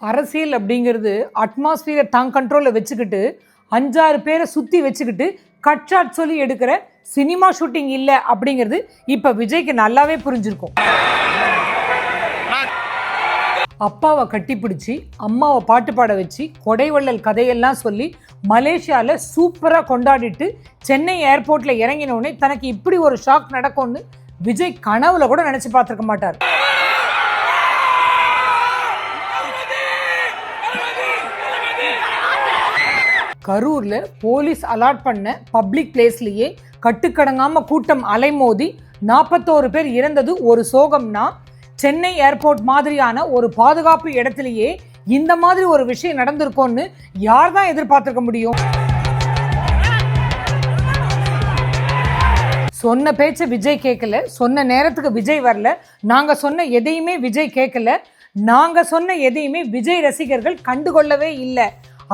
அரசியல் அப்படிங்கிறது அட்மாஸ்பியரை தான் கண்ட்ரோலில் வச்சுக்கிட்டு அஞ்சாறு பேரை சுற்றி வச்சுக்கிட்டு கட்ஷாட் சொல்லி எடுக்கிற சினிமா ஷூட்டிங் இல்லை அப்படிங்கிறது இப்போ விஜய்க்கு நல்லாவே புரிஞ்சிருக்கும். அப்பாவை கட்டிப்பிடிச்சி அம்மாவை பாட்டு பாட வச்சு கொடைவள்ளல் கதையெல்லாம் சொல்லி மலேசியாவில் சூப்பராக கொண்டாடிட்டு சென்னை ஏர்போர்ட்டில் இறங்கின உடனே தனக்கு இப்படி ஒரு ஷாக் நடக்கும்னு விஜய் கனவுல கூட நினச்சி பார்த்துருக்க மாட்டார். கரூரில் போலீஸ் அலாட் பண்ண பப்ளிக் பிளேஸ்லேயே கட்டுக்கடங்காமல் கூட்டம் அலைமோதி நாற்பத்தோரு பேர் இறந்தது ஒரு சோகம்னா சென்னை ஏர்போர்ட் மாதிரியான ஒரு பாதுகாப்பு இடத்துலையே இந்த மாதிரி ஒரு விஷயம் நடந்திருக்கும்னு யார் தான் எதிர்பார்த்துருக்க முடியும்? சொன்ன பேச்ச விஜய் கேட்கல சொன்ன நேரத்துக்கு விஜய் வரல நாங்கள் சொன்ன எதையுமே விஜய் கேட்கல நாங்கள் சொன்ன எதையுமே விஜய் ரசிகர்கள் கண்டுகொள்ளவே இல்லை.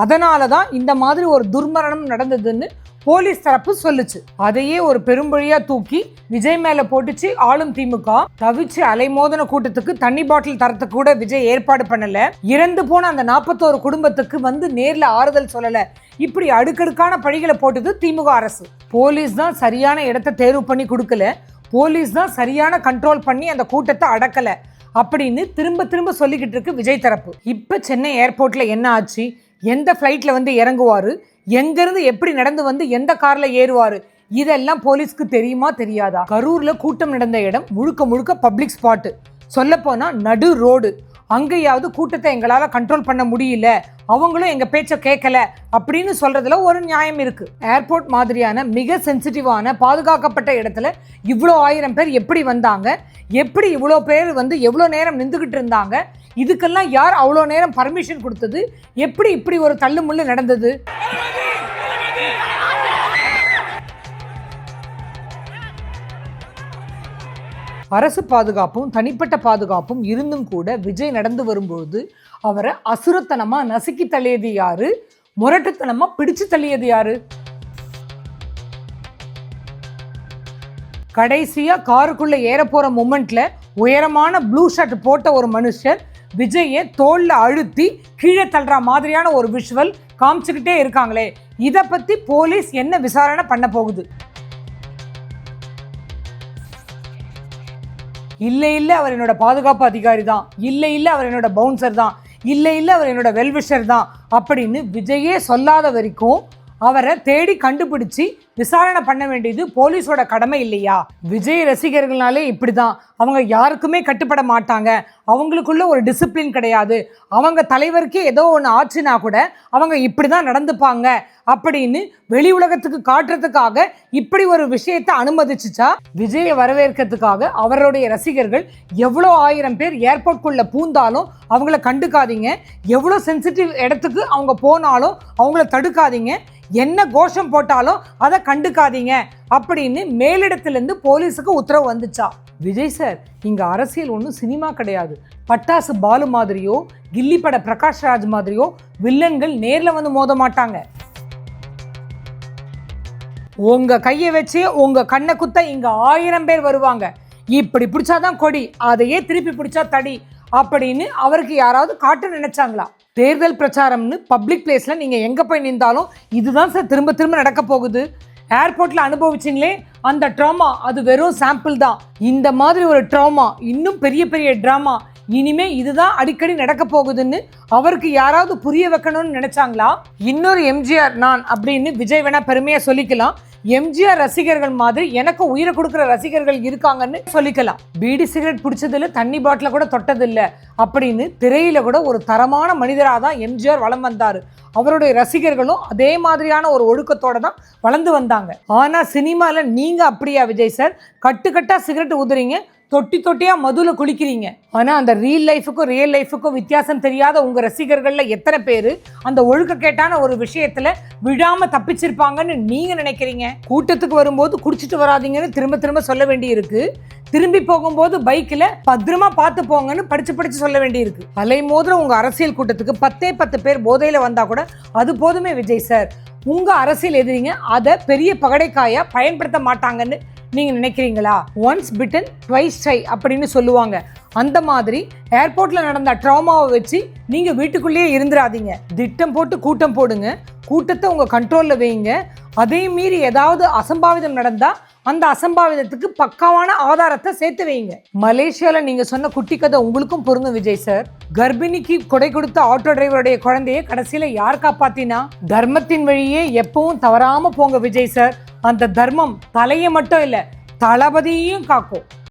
அதனால தான் இந்த மாதிரி ஒரு துர்மரணம் நடந்ததுன்னு போலீஸ் தரப்பு சொல்லுச்சு. அதையே ஒரு பெரும்பழியா தூக்கி விஜய் மேல போட்டுச்சு ஆளும் திமுக. தவிச்சு அலைமோதன கூட்டத்துக்கு தண்ணி பாட்டில் தரத்துக்கு கூட விஜய் ஏற்பாடு பண்ணல. இறந்து போன அந்த நாற்பத்தோரு குடும்பத்துக்கு வந்து நேர்ல ஆறுதல் சொல்லல. இப்படி அடுக்கடுக்கான பழிகளை போட்டது திமுக அரசு. போலீஸ் தான் சரியான இடத்த தேர்வு பண்ணி கொடுக்கல. போலீஸ் தான் சரியான கண்ட்ரோல் பண்ணி அந்த கூட்டத்தை அடக்கல. அப்படின்னு திரும்ப திரும்ப சொல்லிக்கிட்டு இருக்கு விஜய் தரப்பு. இப்ப சென்னை ஏர்போர்ட்ல என்ன ஆச்சு? எந்த ஃப்ளைட்டில் வந்து இறங்குவார்? எங்கேருந்து எப்படி நடந்து வந்து எந்த காரில் ஏறுவார்? இதெல்லாம் போலீஸ்க்கு தெரியுமா தெரியாதா? கரூரில் கூட்டம் நடந்த இடம் முழுக்க முழுக்க பப்ளிக் ஸ்பாட்டு சொல்லப்போனால் நடு ரோடு அங்கேயாவது கூட்டத்தை எங்களால் கண்ட்ரோல் பண்ண முடியல. அவங்களும் எங்கள் பேச்சை கேட்கல அப்படின்னு சொல்கிறதுல ஒரு நியாயம் இருக்குது ஏர்போர்ட் மாதிரியான மிக சென்சிட்டிவான பாதுகாக்கப்பட்ட இடத்துல இவ்வளோ ஆயிரம் பேர் எப்படி வந்தாங்க? எப்படி இவ்வளோ பேர் வந்து எவ்வளோ நேரம் நின்றுக்கிட்டு இருந்தாங்க? இதுக்கெல்லாம் யார் அவ்வளோ நேரம் பர்மிஷன் கொடுத்தது? எப்படி இப்படி ஒரு தள்ளுமுள்ளு நடந்தது? அரசு பாதுகாப்பும் தனிப்பட்ட பாதுகாப்பும் இருந்தும் கூட விஜய் நடந்து வரும்பொழுது அவரை அசுரத்தனமாக நசுக்கி தள்ளியது யாரு? முரட்டுத்தனமாக பிடிச்சு தள்ளியது யாரு? கடைசியாக காருக்குள்ளே ஏற போகிற மூமெண்ட்டில் உயரமான ப்ளூ ஷர்ட் போட்ட ஒரு மனுஷர் விஜயை தோளில் அழுத்தி கீழே தள்ளுற மாதிரியான ஒரு விஷுவல் காமிச்சுக்கிட்டே இருக்காங்களே. இதை பற்றி போலீஸ் என்ன விசாரணை பண்ண போகுது? இல்லை இல்லை அவர் என்னோட பாதுகாப்பு அதிகாரி தான். இல்லை இல்லை அவர் என்னோட பவுன்சர் தான். இல்லை இல்லை அவர் என்னோட வெல்விஷர் தான். அப்படின்னு விஜயே சொல்லாத வரைக்கும் அவரை தேடி கண்டுபிடிச்சு விசாரணை பண்ண வேண்டியது போலீஸோட கடமை இல்லையா? விஜய் ரசிகர்கள்னாலே இப்படிதான். அவங்க யாருக்குமே கட்டுப்பட மாட்டாங்க. அவங்களுக்குள்ள ஒரு டிசிப்ளின் கிடையாது. அவங்க தலைவருக்கே ஏதோ ஒன்று ஆச்சுன்னா கூட அவங்க இப்படி தான் நடந்துப்பாங்க அப்படின்னு வெளி உலகத்துக்கு காட்டுறதுக்காக இப்படி ஒரு விஷயத்தை அனுமதிச்சுச்சா? விஜயை வரவேற்கிறதுக்காக அவருடைய ரசிகர்கள் எவ்வளோ ஆயிரம் பேர் ஏர்போர்ட்குள்ளே பூந்தாலும் அவங்கள கண்டுக்காதீங்க. எவ்வளோ சென்சிட்டிவ் இடத்துக்கு அவங்க போனாலும் அவங்கள தடுக்காதீங்க. என்ன கோஷம் போட்டாலும் அதை கண்டுக்காதீங்க. அப்படின்னு மேலிடத்துலேருந்து போலீஸுக்கு உத்தரவு வந்துச்சா? விஜய் சார் இங்கே அரசியல் ஒன்றும் சினிமா கிடையாது. பட்டாசு பாலு மாதிரியோ கில்லி பட பிரகாஷ் ராஜ் மாதிரியோ வில்லன்கள் நேரில் வந்து மோத மாட்டாங்க. உங்கள் கையை வச்சு உங்கள் கண்ணை குத்த இங்கே ஆயிரம் பேர் வருவாங்க. இப்படி பிடிச்சாதான் கொடி அதையே திருப்பி பிடிச்சா தடி அப்படின்னு அவருக்கு யாராவது காட்ட நினைச்சாங்களா? தேர்தல் பிரச்சாரம்னு பப்ளிக் பிளேஸில் நீங்கள் எங்கே போய் நின்றாலும் இதுதான் சார் திரும்ப திரும்ப நடக்க போகுது. ஏர்போர்ட்டில் அனுபவிச்சிங்களே அந்த ட்ராமா அது வெறும் சாம்பிள் தான். இந்த மாதிரி ஒரு ட்ராமா இன்னும் பெரிய பெரிய ட்ராமா இனிமே இதுதான் அடிக்கடி நடக்க போகுதுன்னு அவருக்கு யாராவது புரிய வைக்கணும்னு நினைச்சாங்களா? இன்னொரு எம்ஜிஆர் நான் அப்படின்னு விஜய் வேணா பெருமையா சொல்லிக்கலாம். எம்ஜிஆர் ரசிகர்கள் மாதிரி எனக்கு உயிரை கொடுக்குற ரசிகர்கள் இருக்காங்கன்னு சொல்லிக்கலாம். பீடி சிகரெட் பிடிச்சதில்ல தண்ணி பாட்டில கூட தொட்டதில்ல அப்படின்னு திரையில கூட ஒரு தரமான மனிதராக தான் எம்ஜிஆர் வளம் வந்தார். அவருடைய ரசிகர்களும் அதே மாதிரியான ஒரு ஒழுக்கத்தோட தான் வளர்ந்து வந்தாங்க. ஆனால் சினிமாவில் நீங்கள் அப்படியா விஜய் சார்? கட்டுக்கட்டாக சிகரெட் ஊதுறீங்க தொட்டி தொட்டியாக மதுல குளிக்கிறீங்க. ஆனால் அந்த ரீல் லைஃபுக்கும் ரியல் லைஃபுக்கும் வித்தியாசம் தெரியாத உங்கள் ரசிகர்களில் எத்தனை பேர் அந்த ஒழுக்கக்கேட்டான ஒரு விஷயத்தில் விழாமல் தப்பிச்சிருப்பாங்கன்னு நீங்கள் நினைக்கிறீங்க? கூட்டத்துக்கு வரும்போது குடிச்சிட்டு வராதீங்கன்னு திரும்ப திரும்ப சொல்ல வேண்டியிருக்கு. திரும்பி போகும்போது பைக்கில் பத்திரமா பார்த்து போங்கன்னு படிச்சு படிச்சு சொல்ல வேண்டியிருக்கு. அலை மோதுற உங்கள் அரசியல் கூட்டத்துக்கு பத்தே பத்து பேர் போதையில் வந்தால் கூட அது போதுமே விஜய் சார். உங்கள் அரசியல் எதிரிங்க அதை பெரிய பகடைக்காயாக பயன்படுத்த மாட்டாங்கன்னு நீங்கள் நினைக்கிறீங்களா? ஒன்ஸ் பிட்டன் ட்வைஸ் ட்ரை அப்படின்னு சொல்லுவாங்க. அந்த மாதிரி ஏர்போர்ட்டில் நடந்த ட்ராமாவை வச்சு நீங்கள் வீட்டுக்குள்ளேயே இருந்துடாதீங்க திட்டம் போட்டு கூட்டம் போடுங்க. கூட்டத்தை உங்கள் கண்ட்ரோலில் வைங்க. அதே மீறி ஏதாவது அசம்பாவிதம் நடந்தால் அந்த அசம்பாவிதத்துக்கு பக்காவான ஆதாரத்தை சேர்த்து வைங்க. மலேசியாவில் நீங்கள் சொன்ன குட்டி கதை உங்களுக்கும் பொருந்தும் விஜய் சார் கர்ப்பிணிக்கு கொடை கொடுத்த ஆட்டோ டிரைவருடைய குழந்தையை கடைசியில் யார் காப்பாத்தினா? தர்மத்தின் வழியே எப்பவும் தவறாமல் போங்க விஜய் சார் அந்த தர்மம் தலையை மட்டும் இல்ல தளபதியையும் காக்கும்.